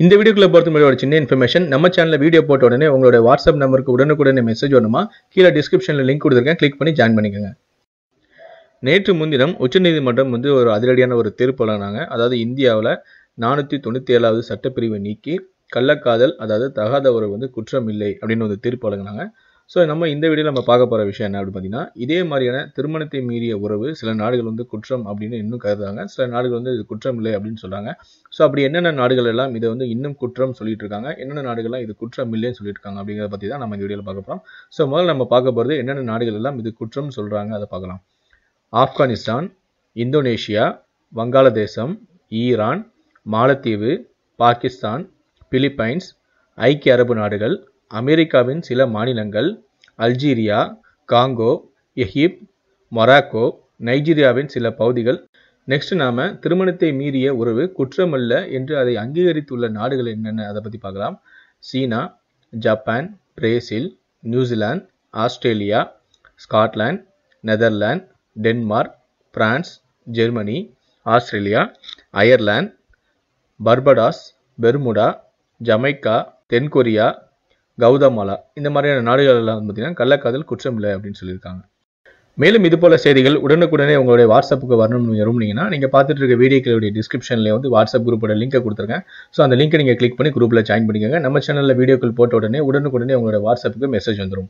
இந்த வீடியோக்குள்ள பொறுத்த மாதிரி ஒரு சின்ன இன்ஃபர்மேஷன் நம்ம சேனலில் வீடியோ போட்ட உடனே உங்களோட வாட்ஸ்அப் நம்பருக்கு உடனுக்குடனே மெசேஜ் வரணுமா? கீழே டிஸ்கிரிப்ஷனில் லிங்க் கொடுத்துருக்கேன். கிளிக் பண்ணி ஜாயின் பண்ணிக்கோங்க. நேற்று முன்தினம் உச்சநீதிமன்றம் வந்து ஒரு அதிரடியான ஒரு தீர்ப்பு வழங்கினாங்க. அதாவது இந்தியாவில் நானூற்றி தொண்ணூற்றி ஏழாவது சட்டப்பிரிவை நீக்கி கள்ளக்காதல் அதாவது தகாத உறவு வந்து குற்றம் இல்லை அப்படின்னு ஒரு தீர்ப்பு வழங்கினாங்க. ஸோ நம்ம இந்த வீடியோவில் நம்ம பார்க்க போகிற விஷயம் என்ன அப்படின்னு பார்த்தீங்கன்னா இதே மாதிரியான திருமணத்தை மீறிய உறவு சில நாடுகள் வந்து குற்றம் அப்படின்னு இன்னும் கருதுறாங்க. சில நாடுகள் வந்து இது குற்றம் இல்லை அப்படின்னு சொல்கிறாங்க ஸோ அப்படி என்னென்ன நாடுகள் எல்லாம் இதை வந்து இன்னும் குற்றம் சொல்லிட்டு இருக்காங்க? என்னென்ன நாடுகள்லாம் இது குற்றம் இல்லைன்னு சொல்லிட்டு இருக்காங்க அப்படிங்கிறத பற்றி தான் நம்ம இந்த வீடியோவில் பார்க்க போகிறோம் ஸோ முதல்ல நம்ம பார்க்க போகிறது என்னென்ன நாடுகள் எல்லாம் இது குற்றம் சொல்கிறாங்க அதை பார்க்கலாம். ஆப்கானிஸ்தான் இந்தோனேஷியா வங்காளதேசம் ஈரான் மாலத்தீவு பாகிஸ்தான் பிலிப்பைன்ஸ் ஐக்கிய அரபு நாடுகள் அமெரிக்காவின் சில மாநிலங்கள் அல்ஜீரியா காங்கோ எகிப்த் மொராக்கோ நைஜீரியாவின் சில பகுதிகள். நெக்ஸ்ட் நாம திருமணத்தை மீறிய உறவு குற்றமல்ல என்று அதை அங்கீகரித்துள்ள நாடுகள் என்னென்ன? அதை பற்றி பார்க்கலாம். China Japan Brazil New Zealand Australia Scotland Netherlands Denmark France Germany Australia Ireland Barbados Bermuda Jamaica தென்கொரியா கௌதமாலா. இந்த மாதிரியான நாடுகள் எல்லாம் வந்து பார்த்தீங்கன்னா கள்ளக்காதல் குற்றம் இல்லை அப்படின்னு சொல்லியிருக்காங்க. மேலும் இது போல செய்திகள் உடனுக்குடனே உங்களுடைய வாட்ஸ்அப்புக்கு வரணும்னு விரும்புனீங்கன்னா நீங்கள் பார்த்துட்டு இருக்க வீடியோக்களுடைய டிஸ்கிரிப்ஷனில் வந்து வாட்ஸ்அப் குரூப்போட லிங்கை கொடுத்துருக்கேன். ஸோ அந்த லிங்கை நீங்கள் கிளிக் பண்ணி குரூப்பில் ஜாயின் பண்ணிக்கோங்க. நம்ம சேனலில் வீடியோக்கள் போட்ட உடனே உடனுக்குடனே உங்களோட வாட்ஸ்அப்புக்கு மெசேஜ் வந்துடும்